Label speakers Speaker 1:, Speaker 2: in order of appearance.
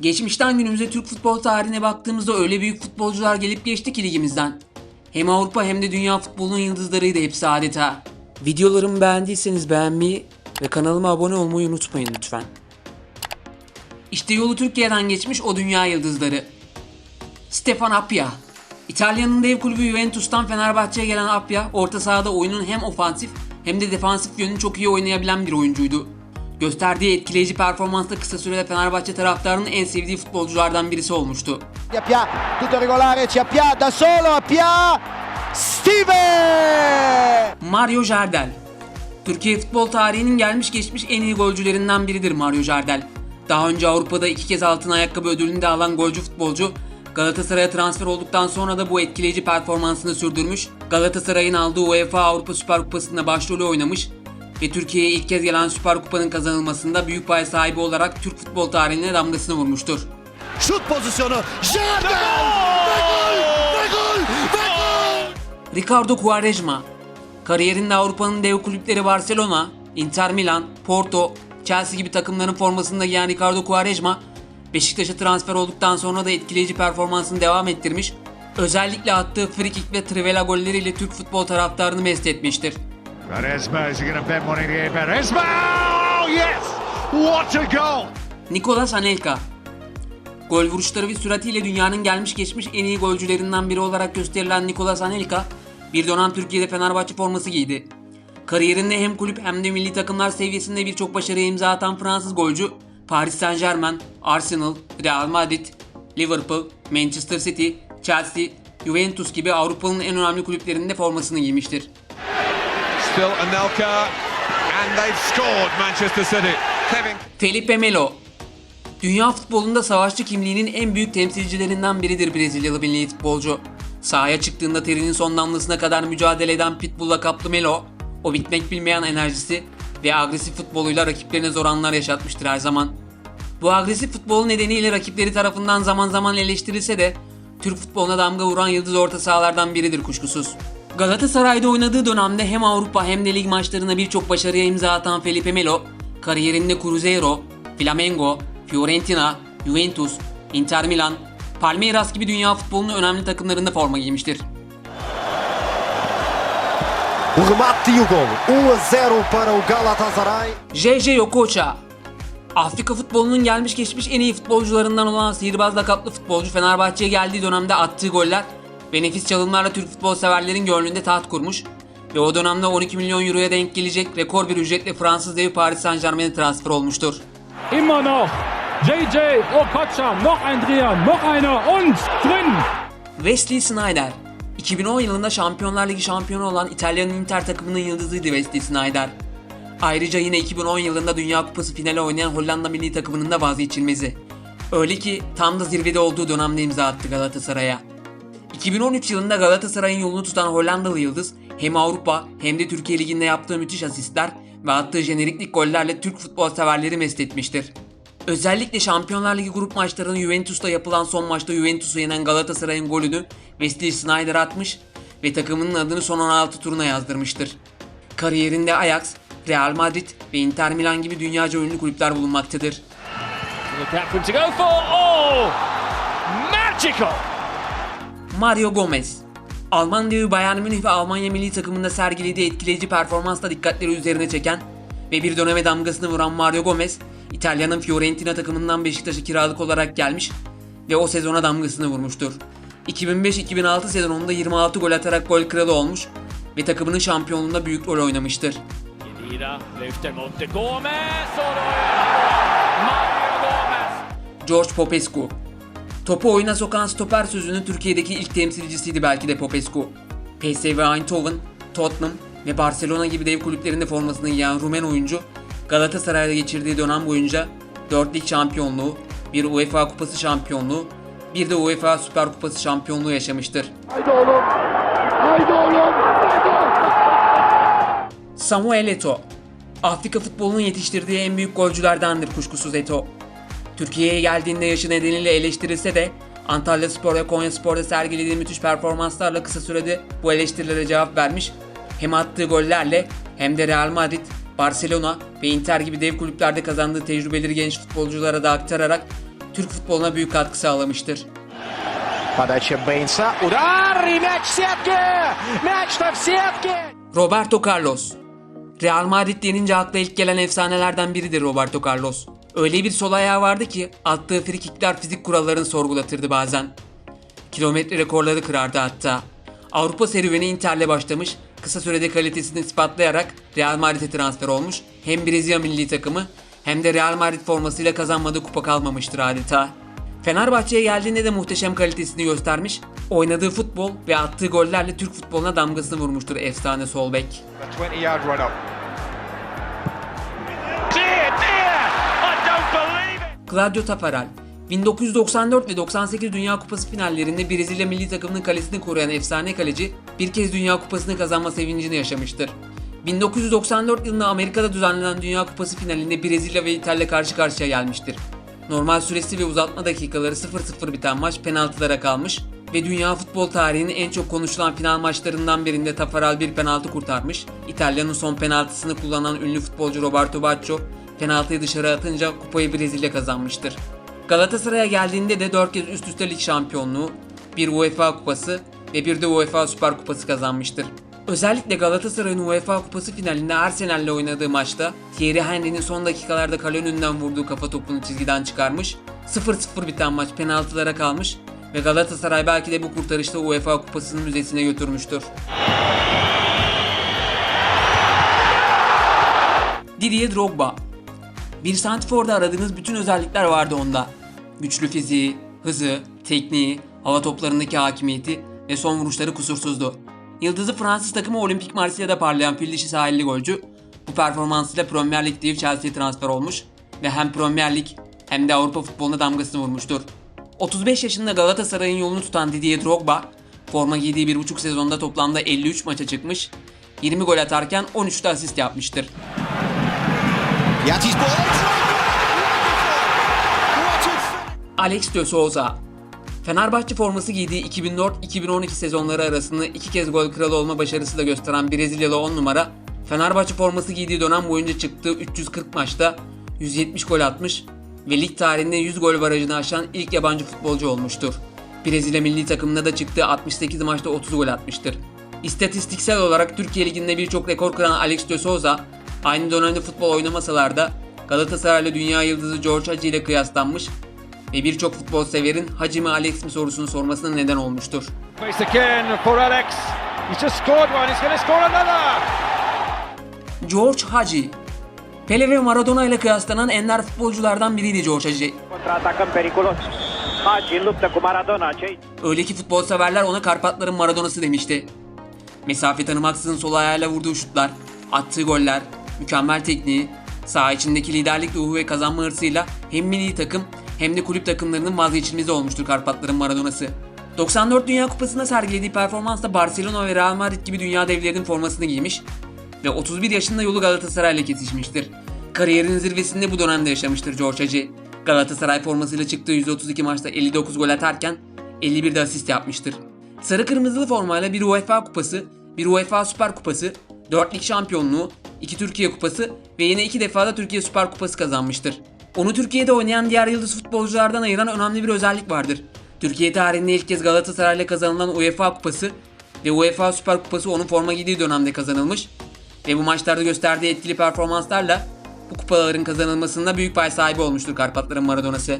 Speaker 1: Geçmişten günümüze Türk futbol tarihine baktığımızda öyle büyük futbolcular gelip geçti ki ligimizden. Hem Avrupa hem de dünya futbolunun yıldızlarıydı hepsi adeta. Videolarımı beğendiyseniz beğenmeyi ve kanalıma abone olmayı unutmayın lütfen. İşte yolu Türkiye'den geçmiş o dünya yıldızları. Stefan Appia. İtalya'nın dev kulübü Juventus'tan Fenerbahçe'ye gelen Appia, orta sahada oyunun hem ofansif hem de defansif yönünü çok iyi oynayabilen bir oyuncuydu. Gösterdiği etkileyici performansla kısa sürede Fenerbahçe taraftarının en sevdiği futbolculardan birisi olmuştu.
Speaker 2: Appia, tutto regolare, Appia da solo, Appia, Steve!
Speaker 1: Mario Jardel. Türkiye futbol tarihinin gelmiş geçmiş en iyi golcülerinden biridir Mario Jardel. Daha önce Avrupa'da iki kez altın ayakkabı ödülünü de alan golcü futbolcu, Galatasaray'a transfer olduktan sonra da bu etkileyici performansını sürdürmüş, Galatasaray'ın aldığı UEFA Avrupa Süper Kupası'nda başrolü oynamış ve Türkiye'ye ilk kez gelen Süper Kupa'nın kazanılmasında büyük pay sahibi olarak Türk futbol tarihine damgasını vurmuştur.
Speaker 2: Şut pozisyonu, Jardel! Ve gol! Ve gol! Ve gol!
Speaker 1: Ricardo Quaresma. Kariyerinde Avrupa'nın dev kulüpleri Barcelona, Inter Milan, Porto, Chelsea gibi takımların formasında giyen Ricardo Quaresma, Beşiktaş'a transfer olduktan sonra da etkileyici performansını devam ettirmiş, özellikle attığı frikik ve trivela golleriyle Türk futbol taraftarını mest etmiştir.
Speaker 3: Quaresma, is he going to bend one in air? Quaresma! Oh, yes! What a goal!
Speaker 1: Nicolas Anelka. Gol vuruşları ve süratiyle dünyanın gelmiş geçmiş en iyi golcülerinden biri olarak gösterilen Nicolas Anelka, bir dönem Türkiye'de Fenerbahçe forması giydi. Kariyerinde hem kulüp hem de milli takımlar seviyesinde birçok başarıya imza atan Fransız golcü, Paris Saint Germain, Arsenal, Real Madrid, Liverpool, Manchester City, Chelsea, Juventus gibi Avrupa'nın en önemli kulüplerinde formasını giymiştir.
Speaker 4: Still Anelka, and they've scored Manchester City. Kevin
Speaker 1: Felipe Melo Dünya futbolunda savaşçı kimliğinin en büyük temsilcilerinden biridir Brezilyalı milli futbolcu. Sahaya çıktığında terinin son damlasına kadar mücadele eden Pitbull lakaplı Melo, o bitmek bilmeyen enerjisi ve agresif futboluyla rakiplerine zor anlar yaşatmıştır her zaman. Bu agresif futbolu nedeniyle rakipleri tarafından zaman zaman eleştirilse de Türk futboluna damga vuran yıldız orta sahalardan biridir kuşkusuz. Galatasaray'da oynadığı dönemde hem Avrupa hem de lig maçlarına birçok başarıya imza atan Felipe Melo, kariyerinde Cruzeiro, Flamengo, Fiorentina, Juventus, Inter Milan, Palmeiras gibi dünya futbolunun önemli takımlarında forma giymiştir.
Speaker 2: O remate e o gol. 1 a 0 para o Galatasaray.
Speaker 1: JJ Okocha Afrika futbolunun gelmiş geçmiş en iyi futbolcularından olan sihirbaz lakaplı futbolcu Fenerbahçe'ye geldiği dönemde attığı goller ve nefis çalımlarla Türk futbol severlerin gönlünde taht kurmuş ve o dönemde 12 milyon euroya denk gelecek rekor bir ücretle Fransız devi Paris Saint Germain'e transfer olmuştur.
Speaker 5: Immer noch. JJ Okocha, noch ein Dreher, noch einer und drin.
Speaker 1: Wesley Sneijder 2010 yılında Şampiyonlar Ligi şampiyonu olan İtalya'nın Inter takımının yıldızıydı Wesley Sneijder. Ayrıca yine 2010 yılında Dünya Kupası finali oynayan Hollanda milli takımının da vazgeçilmezi. Öyle ki tam da zirvede olduğu dönemde imza attı Galatasaray'a. 2013 yılında Galatasaray'ın yolunu tutan Hollandalı Yıldız hem Avrupa hem de Türkiye Ligi'nde yaptığı müthiş asistler ve attığı jeneriklik gollerle Türk futbol severleri mest etmiştir. Özellikle Şampiyonlar Ligi grup maçlarının Juventus'ta yapılan son maçta Juventus'u yenen Galatasaray'ın golünü Wesley Sneijder atmış ve takımının adını son 16 turuna yazdırmıştır. Kariyerinde Ajax, Real Madrid ve Inter Milan gibi dünyaca ünlü kulüpler bulunmaktadır.
Speaker 5: The captain to go for. Oh! Magical!
Speaker 1: Mario Gomez Alman devi Bayern Münih ve Almanya milli takımında sergilediği etkileyici performansla dikkatleri üzerine çeken ve bir döneme damgasını vuran Mario Gomez, İtalya'nın Fiorentina takımından Beşiktaş'a kiralık olarak gelmiş ve o sezona damgasını vurmuştur. 2005-2006 sezonunda 26 gol atarak gol kralı olmuş ve takımının şampiyonluğunda büyük rol oynamıştır. George Popescu. Topu oyuna sokan stoper sözünün Türkiye'deki ilk temsilcisiydi belki de Popescu. PSV Eindhoven, Tottenham ve Barcelona gibi dev kulüplerinde formasını giyen Rumen oyuncu, Galatasaray'da geçirdiği dönem boyunca 4 lig şampiyonluğu, bir UEFA Kupası şampiyonluğu, bir de UEFA Süper Kupası şampiyonluğu yaşamıştır. Samuel Eto'o Afrika futbolunun yetiştirdiği en büyük golcülerdendir kuşkusuz Eto'o. Türkiye'ye geldiğinde yaşı nedeniyle eleştirilse de Antalya Spor ve Konya Spor'da sergilediği müthiş performanslarla kısa sürede bu eleştirilere cevap vermiş. Hem attığı gollerle hem de Real Madrid, Barcelona ve Inter gibi dev kulüplerde kazandığı tecrübeleri genç futbolculara da aktararak Türk futboluna büyük katkı sağlamıştır.
Speaker 6: Подача Бейнса. Удар! И мяч в сетке! Мяч-то в сетке!
Speaker 1: Roberto Carlos Real Madrid denince akla ilk gelen efsanelerden biridir Roberto Carlos. Öyle bir sol ayağı vardı ki attığı frikikler fizik kurallarını sorgulatırdı bazen. Kilometre rekorları kırardı hatta. Avrupa serüveni Inter'le başlamış, kısa sürede kalitesini ispatlayarak Real Madrid'e transfer olmuş. Hem Brezilya milli takımı hem de Real Madrid formasıyla kazanmadığı kupa kalmamıştır adeta. Fenerbahçe'ye geldiğinde de muhteşem kalitesini göstermiş, oynadığı futbol ve attığı gollerle Türk futboluna damgasını vurmuştur efsane sol bek. Claudio Tafarel 1994 ve 98 Dünya Kupası finallerinde Brezilya milli takımının kalesini koruyan efsane kaleci bir kez Dünya Kupası'nı kazanma sevincini yaşamıştır. 1994 yılında Amerika'da düzenlenen Dünya Kupası finalinde Brezilya ve İtalya karşı karşıya gelmiştir. Normal süresi ve uzatma dakikaları 0-0 biten maç penaltılara kalmış ve dünya futbol tarihinin en çok konuşulan final maçlarından birinde Tafarel bir penaltı kurtarmış. İtalya'nın son penaltısını kullanan ünlü futbolcu Roberto Baggio penaltıyı dışarı atınca kupayı Brezilya kazanmıştır. Galatasaray'a geldiğinde de 4 kez üst üste lig şampiyonluğu, bir UEFA kupası ve bir de UEFA Süper Kupası kazanmıştır. Özellikle Galatasaray'ın UEFA Kupası finalinde Arsenal'le oynadığı maçta Thierry Henry'nin son dakikalarda kale önünden vurduğu kafa topunu çizgiden çıkarmış, 0-0 biten maç penaltılara kalmış ve Galatasaray belki de bu kurtarışla UEFA Kupası'nı müzesine götürmüştür. Didier Drogba bir santiforda aradığınız bütün özellikler vardı onda. Güçlü fiziği, hızı, tekniği, hava toplarındaki hakimiyeti ve son vuruşları kusursuzdu. Yıldızı Fransız takımı Olimpik Marsilya'da parlayan fil dişi sahilli golcü bu performansıyla Premier Lig deyip Chelsea'ye transfer olmuş ve hem Premier Lig hem de Avrupa futboluna damgasını vurmuştur. 35 yaşında Galatasaray'ın yolunu tutan Didier Drogba, forma giydiği bir buçuk sezonda toplamda 53 maça çıkmış, 20 gol atarken 13 de asist yapmıştır.
Speaker 2: Yati's ball.
Speaker 1: Alex de Souza Fenerbahçe forması giydiği 2004-2012 sezonları arasında iki kez gol kralı olma başarısı da gösteren Brezilyalı 10 numara, Fenerbahçe forması giydiği dönem boyunca çıktığı 340 maçta 170 gol atmış ve lig tarihinde 100 gol barajını aşan ilk yabancı futbolcu olmuştur. Brezilya milli takımında da çıktığı 68 maçta 30 gol atmıştır. İstatistiksel olarak Türkiye Ligi'nde birçok rekor kıran Alex de Souza, aynı dönemde futbol oynamasalar da Galatasaray'la dünya yıldızı George Hagi ile kıyaslanmış ve birçok futbol severin Hacı mı Alex mi sorusunu sormasına neden olmuştur.
Speaker 5: Face again for Alex. He's just scored one. He's going to score another.
Speaker 1: George Hagi Pele ve Maradona ile kıyaslanan ender futbolculardan biriydi George
Speaker 7: Maradona. Cei
Speaker 1: Öyle ki futbol severler ona Karpatların Maradona'sı demişti. Mesafe tanımaksızın sol ayağıyla vurduğu şutlar, attığı goller, mükemmel tekniği, saha içindeki liderlik ruhu ve kazanma hırsıyla hem milli takım hem de kulüp takımlarının vazgeçilmezi olmuştur Karpatların Maradona'sı. 94 Dünya Kupası'nda sergilediği performansla Barcelona ve Real Madrid gibi dünya devlerinin formasını giymiş ve 31 yaşında yolu Galatasaray'la kesişmiştir. Kariyerinin zirvesinde bu dönemde yaşamıştır George Hagi. Galatasaray formasıyla çıktığı 132 maçta 59 gol atarken 51 de asist yapmıştır. Sarı kırmızılı formayla bir UEFA kupası, bir UEFA Süper Kupası, 4 lig şampiyonluğu, 2 Türkiye Kupası ve yine 2 defa da Türkiye Süper Kupası kazanmıştır. Onu Türkiye'de oynayan diğer yıldız futbolculardan ayıran önemli bir özellik vardır. Türkiye tarihinde ilk kez Galatasaray'la kazanılan UEFA Kupası ve UEFA Süper Kupası onun forma giydiği dönemde kazanılmış ve bu maçlarda gösterdiği etkili performanslarla bu kupaların kazanılmasında büyük pay sahibi olmuştur Karpatların Maradona'sı.